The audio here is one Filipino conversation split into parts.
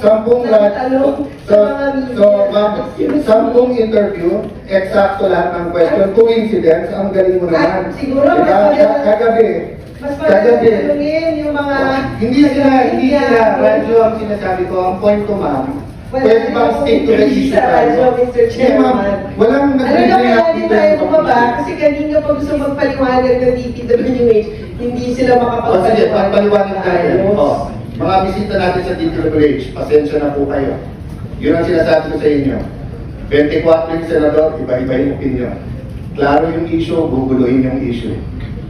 sampung ng lahat, so, so, ma'am, sampung interview, eksakto lahat ng question, coincidence, ang galing mo naman. Ah, siguro, mas Diba? maganda- Kagabi, Mas maganda tanungin yung mga... hindi sila, hindi sila, radyo ang sinasabi ko, ang point ko ma'am, Wala pwede bang stick to the tayo? Hindi ma'am, walang Ano na nag-react kaya din tayo bumaba? Kasi kanina pa gusto magpaliwanag ng DPWH, hindi sila O sige, makapagpaliwanag. pagpaliwanag tayo. Mga bisita natin sa DPWH, pasensya na po kayo. Yun ang sinasabi ko sa inyo. 24 yung senador, iba-iba yung opinion. Klaro yung issue, guguluhin yung issue.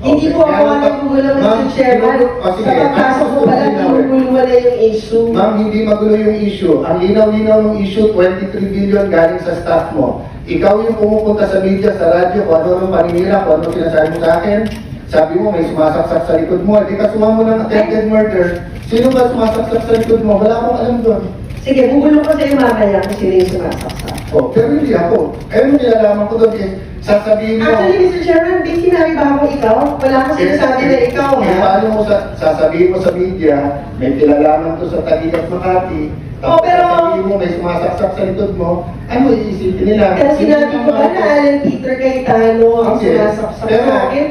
Hindi po ako ang nagugulo, Mr. Chairman. o sige, Sa pagpasok ko pala, mong linawin? ginugulo na yung issue. Ma'am, hindi magulo yung issue. Ang linaw-linaw ng issue, 23 billion galing sa staff mo. Ikaw yung pumupunta sa media, sa radyo, kung ano nung paninira, kung ano sinasabi mo sa akin. Sabi mo, may sumasaksak sa likod mo. Hindi ka sumamo ng attempted murder. Sino ba sumasaksak sa likod mo? Wala akong alam doon. Sige, bubulong ko sa'yo mamaya kung sino yung sumasaksak. Oh, pero hindi ako. Eh, ano nilalaman ko doon? Eh, sasabihin mo. Actually, Mr. Chairman, may sinabi ba akong ikaw? Wala akong sinasabi na ikaw, Eh, ha? paano mo sa, sasabihin mo sa media, may kilalaman to sa Taguig at Makati, Oh, tapos pero- sasabihin mo, may sumasaksak sa likod mo, ano iisipin nila? Kaya sinabi ko ba na Alan Peter Cayetano ang Okay. sumasaksak Pero- sa akin?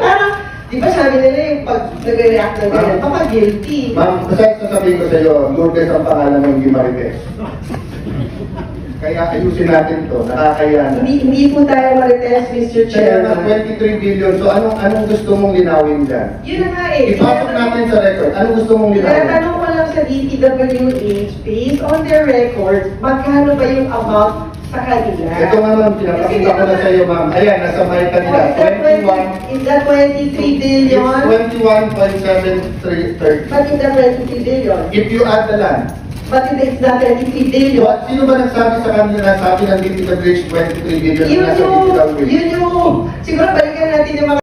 Di ba sabi nila yung pag nagre-react ng ganyan, baka guilty. Ma'am, basta sasabihin ko sa iyo, Lourdes ang pangalan ng hindi Marites. Kaya ayusin natin to, nakakaya na. Hindi, hindi po tayo marites, Mr. Kaya na Chairman. 23 billion, so anong, anong gusto mong linawin dyan? Yun na nga eh. Ipasok natin sa record, anong gusto mong Kaya linawin? tanong ko lang sa DPWH, based on their records, magkano ba yung amount sa kanila? Ito nga ma'am, pinapakita ko na sa iyo ma'am. Ayan, nasa Oh, kanila, is that 21. 20 Is that 23 billion? It's 21.7330. But is that 23 billion? If you add the land, But if it's not 23 billion, what, sino ba nagsabi sa kanila na sabi ng DPWH 23 billion yun yung, yun yung, siguro balikan natin yung mga